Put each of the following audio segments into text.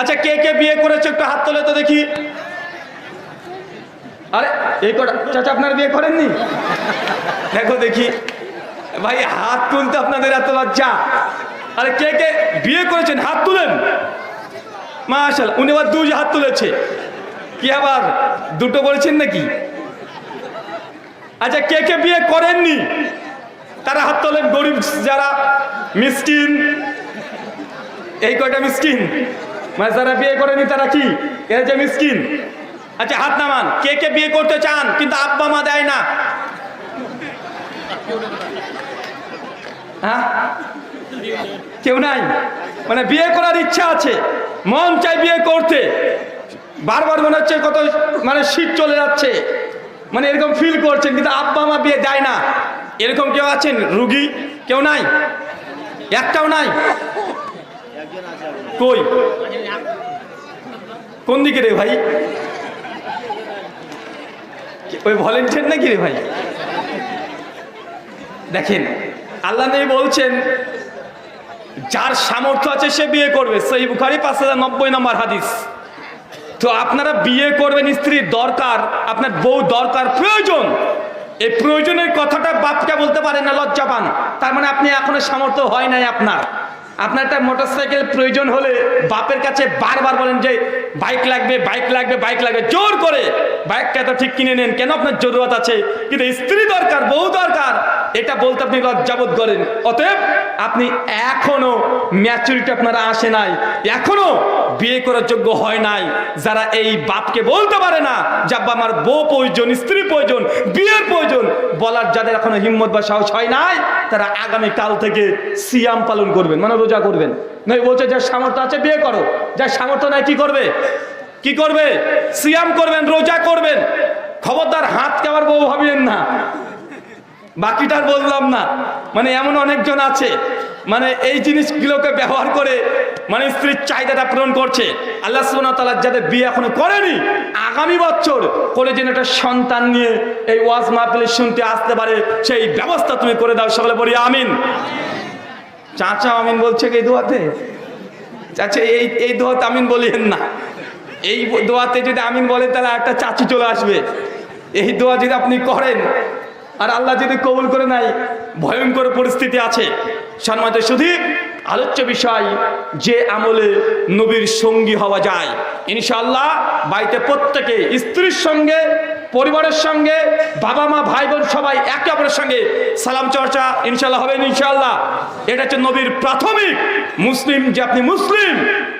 আচ্ছা কে কে বিয়ে করেছে? একটু হাত তোলে তো দেখি। আরে, এই কটা চাচা, আপনার বিয়ে করেননি? দেখো দেখি। ভাই, হাত তুলতে আপনাদের এত লজ্জা। আরে, কে কে বিয়ে করেছেন? হাত তুলেন। মাশাল উনি আবার দুই হাত তুলেছে। কি আবার, দুটো বলেছেন নাকি? আচ্ছা কে কে বিয়ে করেননি? তারা হাত তোলেন গরিব যারা, মিসকিন। এই কয়টা মিসকিন? মানে যারা বিয়ে করেনি তারা কি? এরা যে মিসকিন। আচ্ছা হাত নামান। কে কে বিয়ে করতে চান, কিন্তু আব্বা মা দেয় না। হ্যাঁ? কেউ নাই? মানে বিয়ে করার ইচ্ছা আছে। মন চাই বিয়ে করতে। বারবার মনে হচ্ছে কত মানে শীত চলে যাচ্ছে। মানে এরকম ফিল করছেন, কিন্তু আব্বা মা বিয়ে দেয় না। এরকম কেউ আছেন? রুগী? কেউ নাই? একটাও নাই? কই? কোন দিকে রে ভাই? ওই ভলেন্টিয়ার নাকি রে ভাই? দেখেন, আল্লাহ নেই বলছেন, যার সামর্থ্য আছে সে বিয়ে করবে। সেই বুখারি পাঁচ হাজার নব্বই নম্বর হাদিস। তো আপনারা বিয়ে করবেন, স্ত্রীর দরকার, আপনার বউ দরকার, প্রয়োজন। এই প্রয়োজনের কথাটা বাপকে বলতে পারেন না লজ্জা পান তার মানে আপনি এখনও সামর্থ্য হয় নাই আপনার। আপনার একটা মোটরসাইকেল প্রয়োজন হলে বাপের কাছে বারবার বলেন যে, বাইক লাগবে বাইক লাগবে বাইক লাগবে। জোর করে বাইকটা তো ঠিক কিনে নেন। কেন আপনার জরুরত আছে? কিন্তু স্ত্রী দরকার, বউ দরকার। এটা বলতে আপনি লজ্জাবোধ করেন। অতএব আপনি এখনও ম্যাচুরিটি আপনারা আসে নাই। এখনও বিয়ে করার যোগ্য হয় নাই। যারা এই বাপকে বলতে পারে না যে, আব্বা, আমার বউ প্রয়োজন, স্ত্রী প্রয়োজন, বিয়ের প্রয়োজন, বলার যাদের এখনও হিম্মত বা সাহস হয় নাই তারা আগামী কাল থেকে সিয়াম পালন করবেন মানে রোজা করবেন। নয় বলছে, যার সামর্থ্য আছে বিয়ে করো, যার সামর্থ্য নাই কি করবে? কি করবে? সিয়াম করবেন, রোজা করবেন। খবরদার হাত কেমন বউ ভাবিয়েন না? বাকিটার বললাম না। মানে এমন অনেকজন আছে মানে এই জিনিসগুলোকে ব্যবহার করে মানে স্ত্রীর চাহিদাটা পূরণ করছে। আল্লাহ ওয়া তাআলা যাদের বিয়ে এখনও করেনি, আগামী বছর করে যেন একটা সন্তান নিয়ে এই ওয়াজ মাহফিলে শুনতে আসতে পারে, সেই ব্যবস্থা তুমি করে দাও, সকলে বলি আমিন। চাচা আমিন বলছে কি এই দোয়াতে? চাচা, এই এই দোয়াতে আমিন বলিয়েন না। এই দোয়াতে যদি আমিন বলেন, তাহলে একটা চাচি চলে আসবে। এই দোয়া যদি আপনি করেন আর আল্লাহ যদি কবুল করে নাই ভয়ঙ্কর পরিস্থিতি আছে। সম্মানিত শুধু আলোচ্য বিষয় যে আমলে নবীর সঙ্গী হওয়া যায়। ইনশাল্লাহ বাড়িতে প্রত্যেকে স্ত্রীর সঙ্গে, পরিবারের সঙ্গে, বাবা মা ভাই বোন সবাই একে অপরের সঙ্গে সালাম চর্চা ইনশাল্লাহ হবে ইনশাল্লাহ এটা হচ্ছে নবীর প্রাথমিক মুসলিম যে আপনি মুসলিম,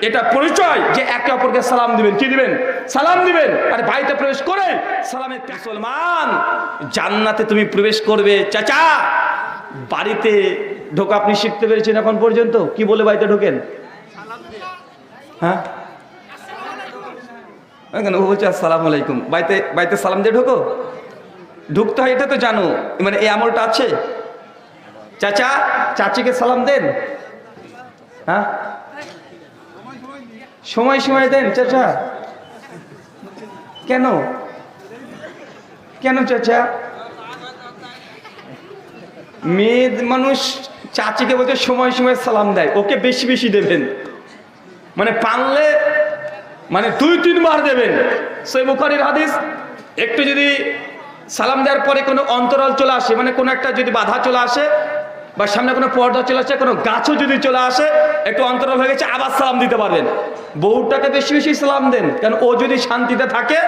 এটা পরিচয় যে একে অপরকে সালাম দিবেন। কি দিবেন? সালাম দিবেন। আর বাড়িতে প্রবেশ করে সালামের মুসলমান জান্নাতে তুমি প্রবেশ করবে, চাচা। বাড়িতে ঢোকা আপনি শিখতে পেরেছেন এখন পর্যন্ত? কি বলে বাড়িতে ঢোকেন? হ্যাঁ? কেন? ও বলছে, আসসালামু আলাইকুম। বাড়িতে বাড়িতে সালাম দিয়ে ঢোকো? ঢুকতে হয়, এটা তো জানো। মানে এই আমলটা আছে। চাচা, চাচিকে সালাম দেন। হ্যাঁ? সময় সময় দেন, চাচা। কেন? কেন, চাচা? মেয়ে মানুষ চাচিকে বলতে সময় সময় সালাম দেয়, ওকে বেশি বেশি দেবেন। মানে পারলে মানে দুই তিনবার দেবেন। সেই বুখারির হাদিস, একটু যদি সালাম দেওয়ার পরে কোনো অন্তরাল চলে আসে মানে কোনো একটা যদি বাধা চলে আসে, বা সামনে কোনো পর্দা চলে আসে, কোনো গাছও যদি চলে আসে, একটু অন্তরাল হয়ে গেছে, আবার সালাম দিতে পারবেন। বউটাকে বেশি বেশি সালাম দেন, কারণ ও যদি শান্তিতে থাকে,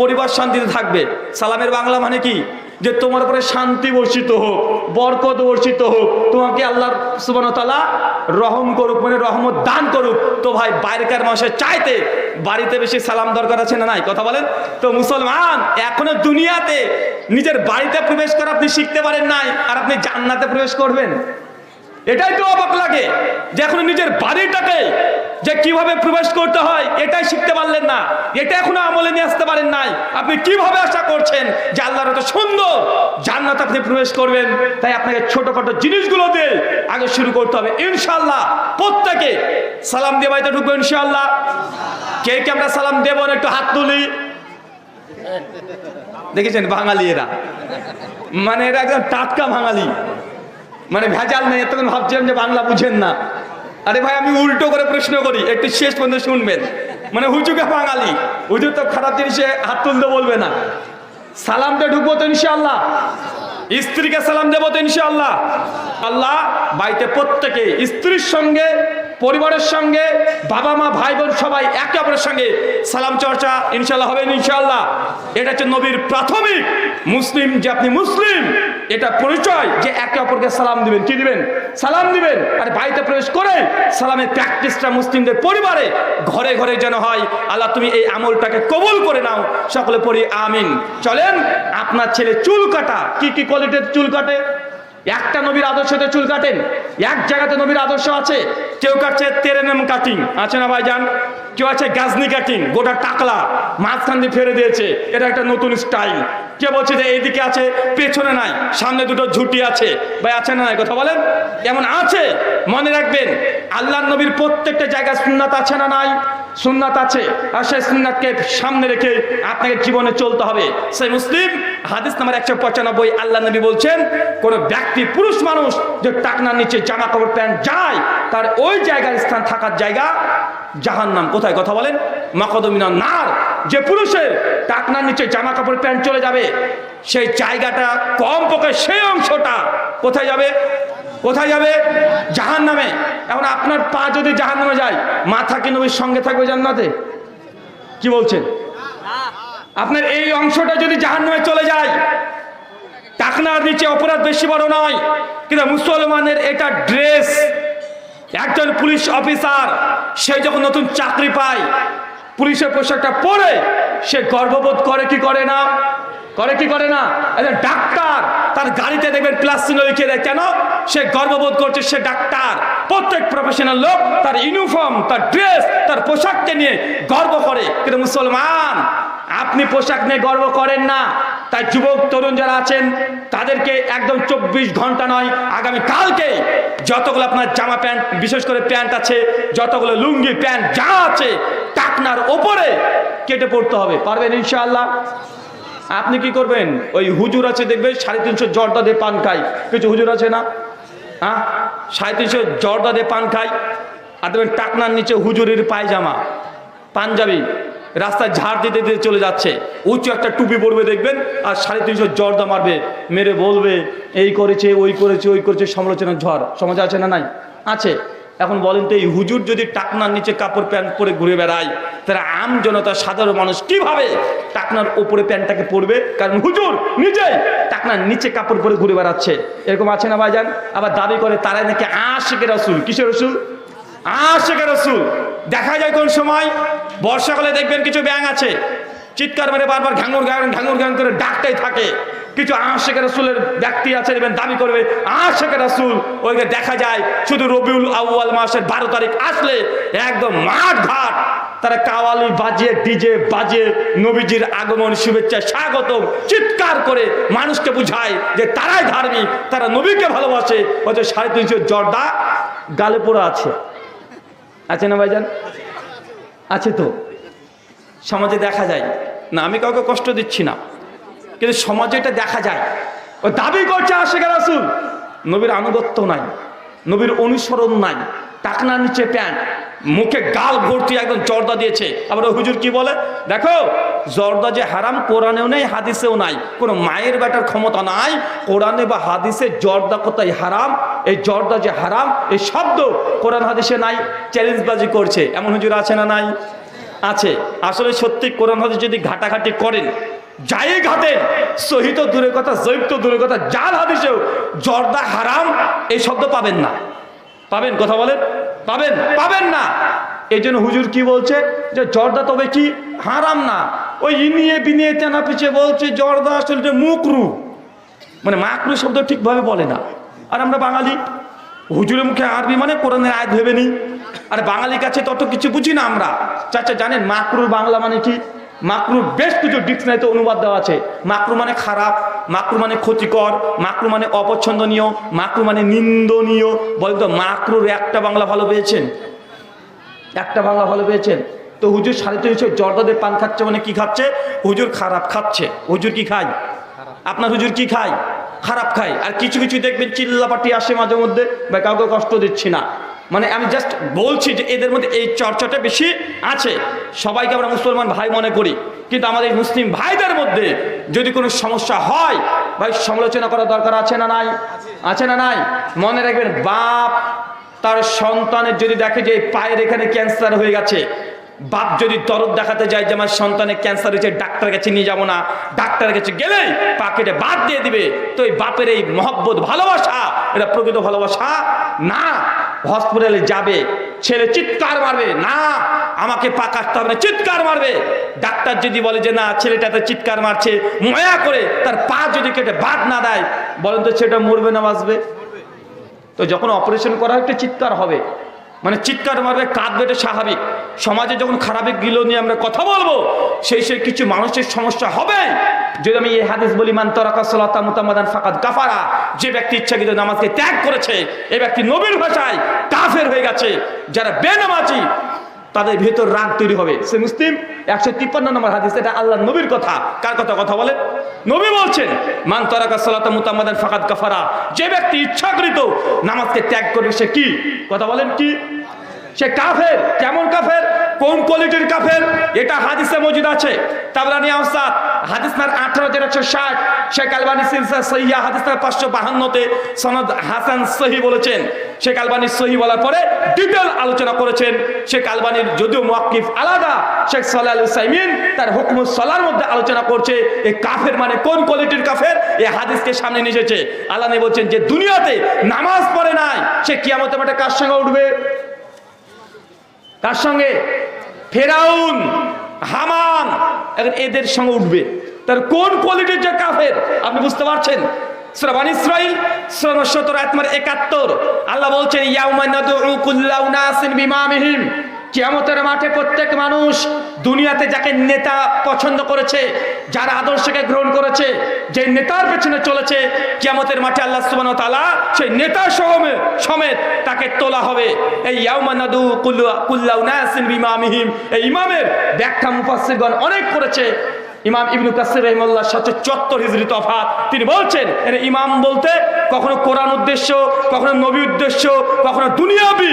পরিবার শান্তিতে থাকবে। সালামের বাংলা মানে কি? যে তোমার উপরে শান্তি বর্ষিত হোক, বরকত বর্ষিত হোক, তোমাকে আল্লাহ সুবনতলা রহম করুক মানে রহমত দান করুক। তো ভাই, বাইরেকার মানুষের চাইতে বাড়িতে বেশি সালাম দরকার আছে না নাই? কথা বলেন। তো মুসলমান, এখনও দুনিয়াতে নিজের বাড়িতে প্রবেশ করা আপনি শিখতে পারেন নাই, আর আপনি জান্নাতে প্রবেশ করবেন? এটাই তো অবাক লাগে যে এখন নিজের বাড়িটাকে যে কীভাবে প্রবেশ করতে হয়, এটাই শিখতে পারলেন না। এটা এখনও আমলে নিয়ে আসতে পারেন নাই। আপনি কীভাবে আশা করছেন যে আল্লাহর এত সুন্দর জান্নাত আপনি প্রবেশ করবেন? তাই আপনাকে ছোটখাটো জিনিসগুলো দিয়ে আগে শুরু করতে হবে। ইনশাল্লাহ প্রত্যেকে সালাম দিয়ে বাড়িতে ঢুকবো ইনশাল্লাহ কে কে আমরা সালাম দেবো না একটু হাত তুলি? দেখেছেন বাঙালি এরা। মানে এরা একদম টাটকা বাঙালি। মানে ভেজাল নেই, এতক্ষণ ভাবছিলাম যে বাংলা বুঝেন না। আরে ভাই, আমি উল্টো করে প্রশ্ন করি, একটু শেষ পর্যন্ত শুনবেন। মানে হুজুকে বাঙালি, হুজুর তো খারাপ জিনিসে হাত তুলতে বলবে না। সালাম দিয়ে ঢুকবো তো ইনশাল্লাহ স্ত্রীকে সালাম দেবো তো ইনশাল্লাহ আল্লাহ, বাড়িতে প্রত্যেকে স্ত্রীর সঙ্গে পরিবারের সঙ্গে বাবা, মা, ভাই, বোন সবাই একে অপরের সঙ্গে সালাম চর্চা ইনশাল্লাহ হবে ইনশাল্লাহ এটা হচ্ছে নবীর প্রাথমিক মুসলিম, যে আপনি মুসলিম, এটা পরিচয় যে একে অপরকে সালাম দিবেন। কি দিবেন? সালাম দিবেন। আর বাড়িতে প্রবেশ করে সালামের প্র্যাকটিসটা মুসলিমদের পরিবারে ঘরে ঘরে যেন হয়, আল্লাহ তুমি এই আমলটাকে কবুল করে নাও, সকলে পড়ি, আমিন। চলেন, আপনার ছেলে চুল কাটা। কি কি কোয়ালিটির চুল কাটে? একটা নবীর আদর্শতে চুল কাটেন। এক জায়গাতে নবীর আদর্শ আছে। কেউ কাটছে তেরেনেম কাটিং আছে না ভাইজান? কেউ আছে গাজনি কাটিং গোটা টাকলা মাঝখান দিয়ে ফেলে দিয়েছে। এটা একটা নতুন স্টাইল কে বলছে যে এইদিকে আছে, পেছনে নাই, সামনে দুটো ঝুটি আছে। ভাই আছে না কথা বলেন। এমন আছে? মনে রাখবেন আল্লাহ নবীর প্রত্যেকটা জায়গায় সুন্নাত আছে না নাই? সুন্নাত আছে, আর সেই সুন্নাতকে সামনে রেখে আপনাকে জীবনে চলতে হবে। সেই মুসলিম, হাদিস নাম্বার একশো পঁচানব্বই, আল্লাহ নবী বলছেন, কোন ব্যক্তি, পুরুষ মানুষ যে টাকনার নিচে জামা কাপড় প্যান্ট যায়, তার ওই জায়গার স্থান থাকার জায়গা জাহান নাম কোথায় কথা বলেন? মকদমিনা নার। যে পুরুষের টাকনার নিচে জামা কাপড় প্যান্ট চলে যাবে, সেই জায়গাটা কম পক্ষে সেই অংশটা কোথায় যাবে? কোথায় যাবে? জাহান নামে এখন আপনার পা যদি জাহান নামে যায়, মাথা কি নবীর সঙ্গে থাকবে জান্নাতে? কি বলছেন? আপনার এই অংশটা যদি জাহান নামে চলে যায়, টাকনার নিচে অপরাধ বেশি বড় নয়, কিন্তু মুসলমানের এটা ড্রেস। একজন পুলিশ অফিসার, সে যখন নতুন চাকরি পায়, পুলিশের পোশাকটা পরে সে গর্ববোধ করে কি করে না? করে কি করে না? একজন ডাক্তার, তার গাড়িতে দেখবেন প্লাস চিহ্ন লিখে দেয়। কেন? সে গর্ববোধ করছে, সে ডাক্তার। প্রত্যেক প্রফেশনাল লোক তার ইউনিফর্ম তার ড্রেস তার পোশাককে নিয়ে গর্ব করে। কিন্তু মুসলমান, আপনি পোশাক নিয়ে গর্ব করেন না। তাই যুবক, তরুণ যারা আছেন, তাদেরকে একদম চব্বিশ ঘণ্টা নয়, আগামী কালকে যতগুলো আপনার জামা প্যান্ট, বিশেষ করে প্যান্ট আছে, যতগুলো লুঙ্গি, প্যান্ট যা আছে, টাকনার ওপরে কেটে পড়তে হবে। পারবেন ইনশাআল্লাহ? আপনি কি করবেন? ওই হুজুর আছে, দেখবেন সাড়ে তিনশো জর্দা দিয়ে পান খাই কিছু হুজুর আছে না? হ্যাঁ? সাড়ে তিনশো জর্দা দিয়ে পান খাই। আর দেখবেন টাকনার নিচে হুজুরের পায়জামা। পাঞ্জাবি রাস্তায় ঝাড় দিতে দিতে চলে যাচ্ছে। উঁচু একটা টুপি পরবে দেখবেন, আর সাড়ে তিনশো জর্দা মারবে। মেরে বলবে, এই করেছে, ওই করেছে ওই করেছে, সমালোচনার ঝড়। সমাজে আছে না নাই? আছে। এখন বলেন তো এই হুজুর যদি টাকনার নিচে কাপড় প্যান্ট পরে ঘুরে বেড়ায়, তাহলে আম জনতা, সাধারণ মানুষ কীভাবে টাকনার ওপরে প্যান্টটাকে পরবে? কারণ হুজুর নিজেই টাকনার নিচে কাপড় পরে ঘুরে বেড়াচ্ছে। এরকম আছে না ভাইজান? আবার দাবি করে তারাই নাকি আশেকে রসুল। কিসের রসুল? আশেকে রসুল। দেখা যায় কোন সময়? বর্ষাকালে দেখবেন কিছু ব্যাং আছে, চিৎকার মেরে বারবার ঘাঙুর ঘ্যাং ঘাঙুর ঘ্যাং করে ডাকটাই থাকে। কিছু আশেকের রসুলের ব্যক্তি আছে দেখবেন দাবি করবে আশেকের রসুল ওইকে দেখা যায়, শুধু রবিউল আউয়াল মাসের বারো তারিখ আসলে একদম মাঠ ঘাট তারা কাওয়ালি বাজিয়ে, ডিজে বাজে নবীজির আগমন, শুভেচ্ছা, স্বাগতম, চিৎকার করে মানুষকে বুঝায় যে তারাই ধার্মিক, তারা নবীকে ভালোবাসে হয়তো সাড়ে তিনশো জর্দা গালে পড়া আছে। আছে না ভাইজান? আছে তো। সমাজে দেখা যায়, না, আমি কাউকে কষ্ট দিচ্ছি না। কিন্তু সমাজে এটা দেখা যায়। ও দাবি করছে আশেখ রাসুল, নবীর আনুগত্য নাই, নবীর অনুসরণ নাই, টাকনা নিচে প্যান্ট, মুখে গাল ভর্তি একদম জর্দা দিয়েছে। আবার হুজুর কি বলে? দেখো, জর্দা যে হারাম, কোরআনেও নেই, হাদিসেও নাই। কোনো মায়ের বেটার ক্ষমতা নাই, কোরআনে বা হাদিসে জর্দা কোথায় হারাম, এই জর্দা যে হারাম, এই শব্দ কোরআন হাদিসে নাই চ্যালেঞ্জবাজি করছে। এমন হুজুর আছে না নাই? আছে। আসলে সত্যি কোরআন হাদিস যদি ঘাটাঘাটি করেন যাই ঘাটেন সহিত দূরের কথা জৈব তো দূরের কথা জাল হাদিসেও জর্দা হারাম এই শব্দ পাবেন না পাবেন কথা বলেন পাবেন পাবেন না এই জন্য হুজুর কি বলছে যে জর্দা তবে কি হারাম না ওই ইনিয়ে বিনিয়ে তেনা পিছিয়ে বলছে জর্দা আসলে মুকরু মানে মাকরু শব্দ ঠিকভাবে বলে না আর আমরা বাঙালি হুজুরের মুখে আরবি মানে কোরআনের আয় ভেবে নিই আর বাঙালির কাছে তত কিছু বুঝি না আমরা চাচা জানেন মাকরুর বাংলা মানে কি মাকরুর বেশ কিছু ডিকশনারিতে অনুবাদ দেওয়া আছে। মাকরু মানে খারাপ মাকরু মানে ক্ষতিকর মাকরু মানে অপছন্দনীয় মাকরু মানে নিন্দনীয়। বলতো মাকরুর একটা বাংলা ভালো পেয়েছেন? একটা বাংলা ভালো পেয়েছেন? তো হুজুর সাড়ে তিনশো জর্দাদের পান খাচ্ছে মানে কি খাচ্ছে? হুজুর খারাপ খাচ্ছে। হুজুর কি খায়? আপনার হুজুর কি খায়? খারাপ খায়। আর কিছু কিছু দেখবেন, চিল্লাপাটি আসে মাঝে মধ্যে, বা কাউকে কষ্ট দিচ্ছি না। মানে আমি জাস্ট বলছি যে এদের মধ্যে এই চর্চাটা বেশি আছে। সবাইকে আমরা মুসলমান ভাই মনে করি। কিন্তু আমাদের মুসলিম ভাইদের মধ্যে যদি কোনো সমস্যা হয়, ভাই, সমালোচনা করার দরকার আছে না নাই? আছে না নাই? মনে রাখবেন, বাপ তার সন্তানের যদি দেখে যে পায়ের এখানে ক্যান্সার হয়ে গেছে, বাপ যদি দরদ দেখাতে যায় যে আমার সন্তানের ক্যান্সার হয়েছে ডাক্তার কাছে নিয়ে যাব না। ডাক্তারের কাছে গেলেই পাকেটে বাদ দিয়ে দিবে। তো এই বাপের এই মহব্বত, ভালোবাসা, এটা প্রকৃত ভালোবাসা না। হসপিটালে যাবে, ছেলে চিৎকার মারবে, না, আমাকে পা কাটতে হবে না। চিৎকার মারবে। ডাক্তার যদি বলে যে, না ছেলেটা তো চিৎকার মারছে, ময়া করে তার পা যদি কেটে বাদ না দেয়, বলেন তো ছেলেটা মরবে না, বাঁচবে? তো যখন অপারেশন করা হয় একটা চিৎকার হবে মানে চিৎকার মারবে, কাঁদবে, এটা স্বাভাবিক। সমাজে যখন খারাপের গিলো নিয়ে আমরা কথা বলব, সেই সেই কিছু মানুষের সমস্যা হবে। যদি আমি এই হাদিস বলি, মান তরাকা সালাতা মুতামাদান ফাকাত কাফারা যে ব্যক্তি ইচ্ছাকৃত নামাজকে ত্যাগ করেছে, এ ব্যক্তি নবীর ভাষায় কাফের হয়ে গেছে। যারা বেনামাজি তাদের ভেতর রাগ তৈরি হবে। সে মুসলিম, একশো তিপ্পান্ন নম্বর হাদিস, এটা আল্লাহ নবীর কথা। কার কথা কথা বলে নবী বলছেন, মান তারাকা সালাতা মুতামাদান ফাকাদ কাফারা। যে ব্যক্তি ইচ্ছাকৃত নামাজকে ত্যাগ করবে, সে কি? কথা বলেন কি? সে কাফের, কেমন কাফের? কোন কোয়ালিটির কাফের? এটা হাদিসে মজুদ আছে। তাবরানি আওসাদ হাদিস নার আঠারো হাজার একশো ষাট, শেখ আলবানি সিলসা সহিয়া হাদিস নার পাঁচশো বাহান্নতে সনদ হাসান সহি বলেছেন। শেখ আলবানি সহি বলার পরে ডিটেল আলোচনা করেছেন। শেখ আলবানির যদিও মুয়াক্কিফ আলাদা, শেখ সাল্লাহ সাইমিন তার হুকমুস সলার মধ্যে আলোচনা করছে এই কাফের মানে কোন কোয়ালিটির কাফের? এই হাদিসকে সামনে নিয়ে এসেছে। আল্লাহ বলছেন যে দুনিয়াতে নামাজ পড়ে নাই, সে কিয়ামতে মাঠে কার সঙ্গে উঠবে? কার সঙ্গে ফেরাউন, হামান, এখন এদের সঙ্গে উঠবে। তার কোন কোয়ালিটির যে কাফের, আপনি বুঝতে পারছেন? শ্রম একাত্তর। আল্লাহ বলছেন মাঠে প্রত্যেক মানুষ দুনিয়াতে যাকে নেতা পছন্দ করেছে, যারা আদর্শকে গ্রহণ করেছে, যে নেতার পেছনে চলেছে, কিয়ামতের মাঠে আল্লাহ সুবান তালা সেই নেতা সহমে, সমেত তাকে তোলা হবে। এই ইয়াউমানাদু কুল্লা কুল্লাউ আমিহিম এই ইমামের ব্যাখ্যা মুফাসিরগণ অনেক করেছে। ইমাম ইবনু কাসির রহিমাল্লাহ সাথে চত্বর হিজরি তফাত। তিনি বলছেন এখানে ইমাম বলতে কখনো কোরআন উদ্দেশ্য, কখনো নবী উদ্দেশ্য, কখনো দুনিয়াবি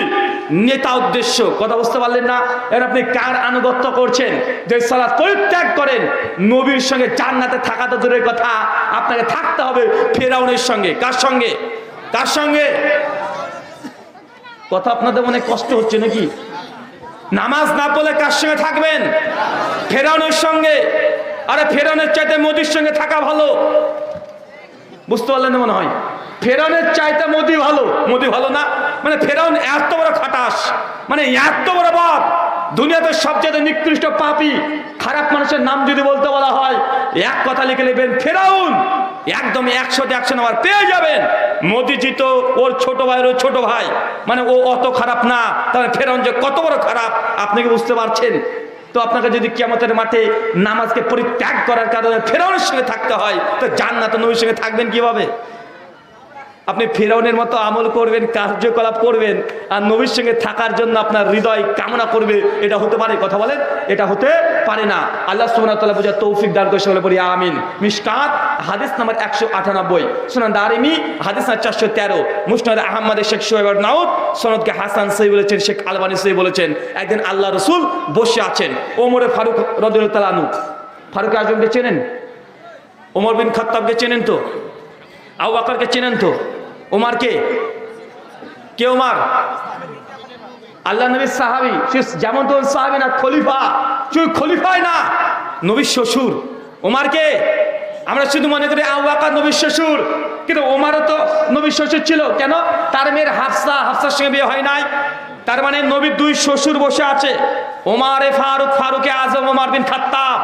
নেতা উদ্দেশ্য। কথা বুঝতে পারলেন না? এর আপনি কার আনুগত্য করছেন? যে সালাত পরিত্যাগ করেন, নবীর সঙ্গে জান্নাতে থাকা তো দূরের কথা। আপনাকে থাকতে হবে ফেরাউনের সঙ্গে। কার সঙ্গে? কার সঙ্গে? কথা আপনাদের মনে কষ্ট হচ্ছে নাকি? নামাজ না পড়লে কার সঙ্গে থাকবেন? ফেরাউনের সঙ্গে। আরে ফেরাউনের চাইতে মোদির সঙ্গে থাকা ভালো। বুঝতে পারলেন না মনে হয়? ফেরাউনের চাইতে মোদি ভালো। মোদি ভালো না? মানে ফেরাউন এত বড় খাটাস মানে এত বড় বাপ। দুনিয়াতে সবচেয়ে নিকৃষ্ট পাপি, খারাপ মানুষের নাম যদি বলতে বলা হয়, এক কথা লিখে নেবেন, ফেরাউন একদম একশোতে একশো নাম্বার পেয়ে যাবেন। মোদিজি তো ওর ছোট ভাইয়ের ওর ছোট ভাই মানে ও অত খারাপ না, তাহলে ফেরাউন যে কত বড় খারাপ, আপনি কি বুঝতে পারছেন? তো আপনাকে যদি কিয়ামতের মাঠে নামাজকে পরিত্যাগ করার কারণে ফেরাউনের সঙ্গে থাকতে হয়, তো জান্নাত নবীর সঙ্গে থাকবেন কীভাবে? আপনি ফেরাউনের মতো আমল করবেন, কার্যকলাপ করবেন, আর নবীর সঙ্গে থাকার জন্য আপনার হৃদয় কামনা করবে, এটা হতে পারে, কথা বলেন, এটা হতে পারে না। আল্লাহ ওয়া তাআলা তৌফিক দান করে, সকলে বলি আমিন। মিশকাত, হাদিস নাম্বার একশো আটানব্বই সুনান দারিমি, হাদিস নাম্বার চারশো তেরো, মুসনাদ আহমদ শেখ সোহেব নাউদ সনদকে হাসান সহি বলেছেন, শেখ আলবানি সহি বলেছেন, একদিন আল্লাহ রসুল বসে আছেন। ওমরে ফারুক রদুল্লাহ ফারুক আজমকে চেনেন? ওমর বিন খত্তাবকে চেনেন তো? আউ বাকরকে চেনেন তো? ওমার কে? কে ওমার? আল্লাহ নবীর সাহাবি। যেমন তো সাহাবি না, খলিফা। শুধু খলিফাই না, নবীর শ্বশুর। ওমার কে? আমরা শুধু মনে করি আবু বাকর নবীর শ্বশুর। কিন্তু ওমারও তো নবীর শ্বশুর ছিল। কেন? তার মেয়ের হাফসা, হাফসার সঙ্গে বিয়ে হয় নাই। তার মানে নবীর দুই শ্বশুর বসে আছে। ওমারে ফারুক, ফারুকে আজম, ওমার বিন খাত্তাব,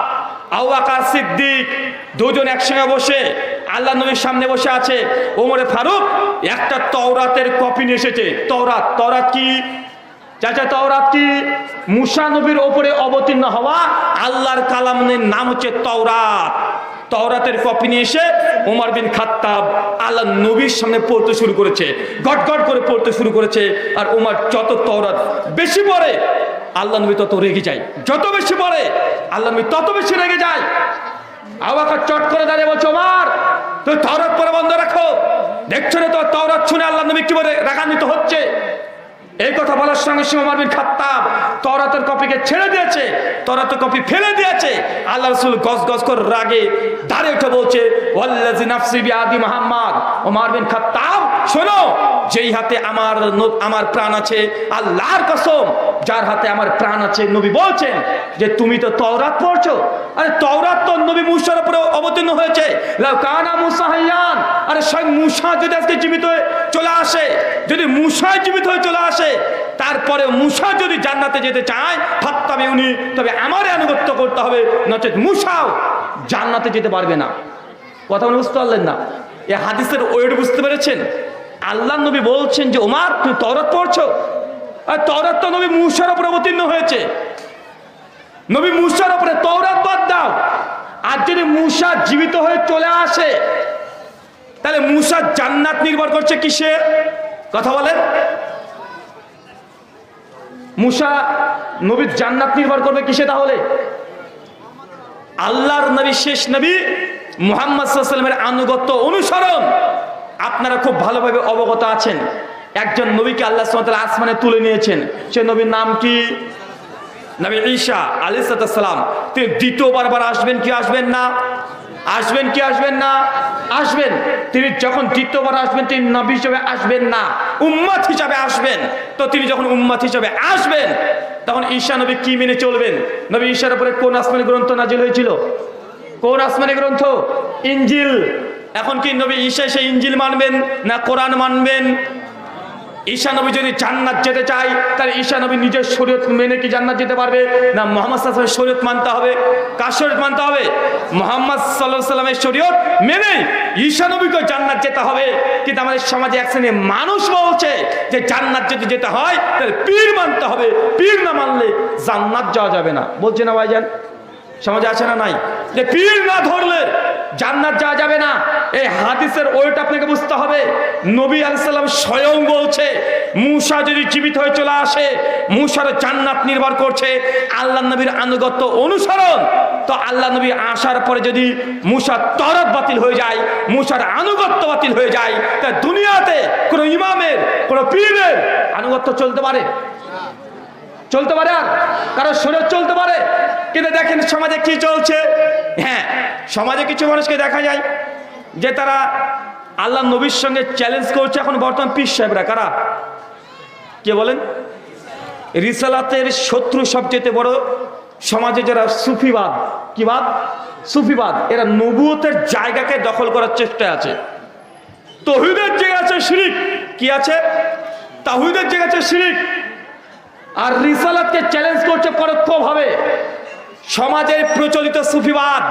আবু বাকর, সিদ্দিক, দুজন একসঙ্গে বসে। আল্লাহ নবীর সামনে বসে আছে। ওমরে ফারুক, একটা তওরাতের কপি নিয়ে এসেছে। তওরাত তওরাত কি? চাচা, তওরাত কি? মুসা নবীর ওপরে অবতীর্ণ হওয়া আল্লাহর কালামের নাম হচ্ছে তওরাত। তওরাতের কপি নিয়ে এসে ওমর বিন খাত্তাব আল্লাহ নবীর সামনে পড়তে শুরু করেছে। গট গট করে পড়তে শুরু করেছে। আর ওমর যত তওরাত বেশি পড়ে আল্লাহ নবী তত রেগে যায়। যত বেশি পড়ে আল্লাহ নবী তত বেশি রেগে যায়। আবাকা চট করে দাঁড়িয়ে বলছো আমার তুই তাওরাত পরে বন্ধ রাখো। দেখছ না তো তাওরাত শুনে আল্লাহ নবী কি বলে? রাগান্বিত হচ্ছে। এই কথা বলার সঙ্গে ওমর বিন খাত্তাব তরাতের কপিকে ছেড়ে দিয়েছে তরাতের কপি ফেলে দিয়েছে। আল্লাহ রসুল গস গস করে রাগে দাঁড়িয়ে উঠে বলছে ওয়াল্লাজি নাফসি বিআদি মুহাম্মদ। ওমর বিন খাত্তাব, শোনো, যেই হাতে আমার আমার প্রাণ আছে, আল্লাহর কসম, যার হাতে আমার প্রাণ আছে, নবী বলছেন যে তুমি তো তওরাত পড়ছো। আরে তওরাত তো নবী মুসার উপরে অবতীর্ণ হয়েছে। লাউ কানা মুসা হাইয়ান আরে স্বয়ং মুসা যদি আজকে জীবিত চলে আসে। যদি মুসা জীবিত হয়ে চলে আসে, তারপরে মুসা যদি জান্নাতে যেতে চায় ফাত্তাবে উনি, তবে আমারে আনুগত্য করতে হবে, নচেত মুসাও জান্নাতে যেতে পারবে না। কথা বলে বুঝতে পারলেন না? এই হাদিসের ওয়েট বুঝতে পেরেছেন? আল্লাহ নবী বলছেন যে ওমার তুমি তরত পড়ছো? আর তরত তো নবী মুসার উপরে অবতীর্ণ হয়েছে। নবী মুসার উপরে তওরাত বাদ দাও। আর যদি মুসা জীবিত হয়ে চলে আসে তাহলে মুসা জান্নাত নির্ভর করছে কিসে? কথা বলেন। মুসা নবীর জান্নাত নির্ভর করবে কিসে তাহলে? আল্লাহর নবী শেষ নবী মুহাম্মদ সাল্লামের আনুগত্য অনুসরণ। আপনারা খুব ভালোভাবে অবগত আছেন। একজন নবীকে আল্লাহ সুবহানাহু আসমানে তুলে নিয়েছেন। সে নবীর নাম কি? নবী ঈশা আলাইহিস সালাম। তিনি দ্বিতীয়বার বার আসবেন কি? আসবেন না। আসবেন কি আসবেন না? আসবেন। তিনি যখন দ্বিতীয়বার আসবেন, তিনি নবী হিসেবে আসবেন না। উম্মত হিসাবে আসবেন। তো তিনি যখন উম্মত হিসাবে আসবেন, তখন ঈশা নবী কি মেনে চলবেন? নবী ঈশার উপরে কোন আসমানি গ্রন্থ নাজিল হয়েছিল? কোন আসমানি গ্রন্থ? ইঞ্জিল এখন কি নবী ঈশা সেই ইঞ্জিল মানবেন না কোরআন মানবেন? ঈশা নবী যদি জান্নাত যেতে চায়, তাহলে ঈশা নবী নিজের শরীয়ত মেনে কি জান্নাত যেতে পারবে? না মোহাম্মদ সাল্লামের শরীয়ত মানতে হবে। কার শরীয়ত মানতে হবে? মোহাম্মদ সাল্লাহ সাল্লামের শরীয়ত মেনে ঈশা নবীকে জান্নাত যেতে হবে। কিন্তু আমাদের সমাজে এক শ্রেণির মানুষ বলছে যে জান্নাত যদি যেতে হয়, তাহলে পীর মানতে হবে। পীর না মানলে জান্নাত যাওয়া যাবে না। বলছে না ভাইজান, সমাজে আছে না নাই? যে পীর না ধরলে জান্নাত যাওয়া যাবে না। এই হাদিসের ওইটা আপনাকে বুঝতে হবে। নবী আলাইসাল্লাম স্বয়ং বলছে, মুসা যদি জীবিত হয়ে চলে আসে, মুসার জান্নাত নির্ভর করছে, আল্লাহ নবীর আনুগত্য অনুসরণ। তো আল্লাহ নবী আসার পরে যদি মুসা তরত বাতিল হয়ে যায়, মুসার আনুগত্য বাতিল হয়ে যায়, তা দুনিয়াতে কোনো ইমামের, কোনো পীরের আনুগত্য চলতে পারে? চলতে পারে আর? কারও শরীর চলতে পারে? কিন্তু দেখেন সমাজে কি চলছে? হ্যাঁ সমাজে কিছু মানুষকে দেখা যায় যে তারা আল্লাহ নবীর সঙ্গে চ্যালেঞ্জ করছে এখন বর্তমান পীর সাহেবরা, কারা? কে বলেন? রিসালাতের শত্রু সবচেয়ে বড় সমাজে যারা সুফিবাদ, কি বাদ? সুফিবাদ, এরা নবুয়তের জায়গাকে দখল করার চেষ্টায় আছে। তহিদের জায়গা আছে শিরিক, কি আছে? তাহিদের জায়গা আছে শিরিক। আর রিসালাতকে চ্যালেঞ্জ করছে পরোক্ষভাবে। সমাজের প্রচলিত সুফিবাদ।